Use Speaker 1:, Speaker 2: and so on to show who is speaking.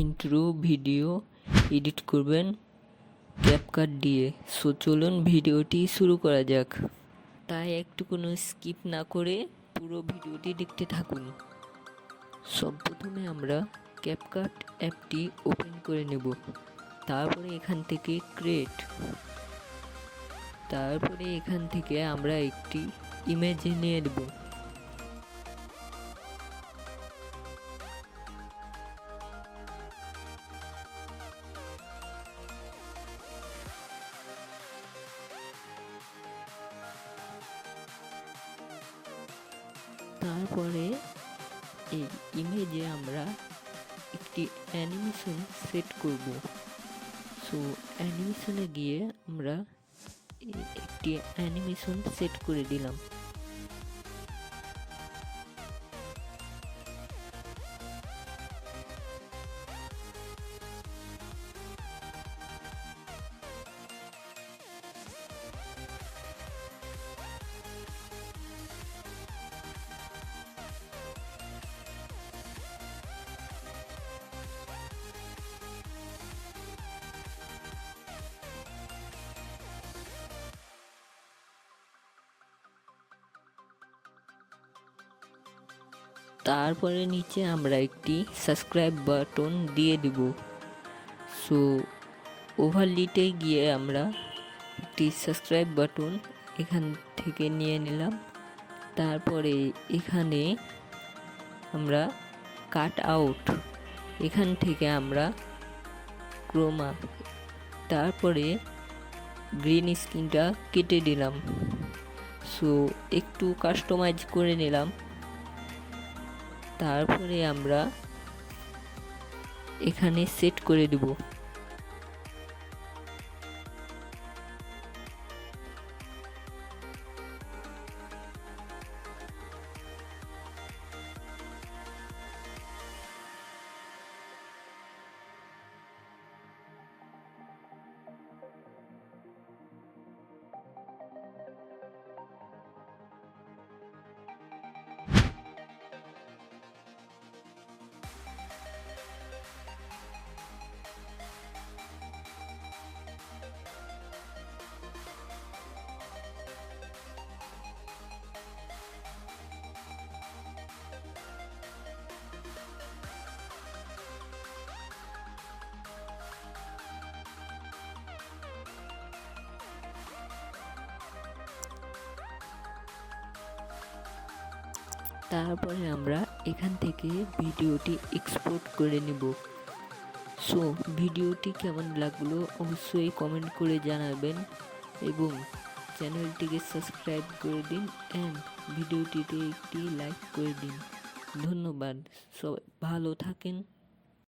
Speaker 1: Intro video edit করবেন CapCut দিয়ে। So চলুন ভিডিওটি শুরু করা যাক। তাই একটু কোনো স্কিপ না করে পুরো ভিডিওটি দেখতে থাকুন। সব প্রথমে আমরা ক্যাপকাট অ্যাপটি ওপেন করে নেব। তারপরে এখান থেকে ক্রিয়েট তারপরে এখান থেকে আমরা একটি ইমেজ নিয়ে নেব। তারপরে এই ইমেজে আমরা একটি অ্যানিমেশন সেট করব। সো অ্যানিমেশনে গিয়ে আমরা একটি অ্যানিমেশন সেট করে দিলাম। তারপরে নিচে আমরা একটি সাবস্ক্রাইব বাটন দিয়ে দেব। সো ওভারলিটে গিয়ে আমরা একটি সাবস্ক্রাইব বাটন এখান থেকে নিয়ে নিলাম। তারপরে এখানে আমরা কাট আউট এখান থেকে আমরা ক্রোমা তারপরে গ্রিন স্ক্রিনটা কেটে দিলাম। সো একটু কাস্টমাইজ করে নিলাম। তারপরে আমরা এখানে সেট করে দেব। তারপরে আমরা এখান থেকে ভিডিওটি এক্সপোর্ট করে নিব। সো ভিডিওটি কেমন লাগল অবশ্যই কমেন্ট করে জানাবেন এবং চ্যানেলটিকে সাবস্ক্রাইব করে দিন অ্যান্ড ভিডিওটিতে একটি লাইক করে দিন। ধন্যবাদ। সবাই ভালো থাকেন।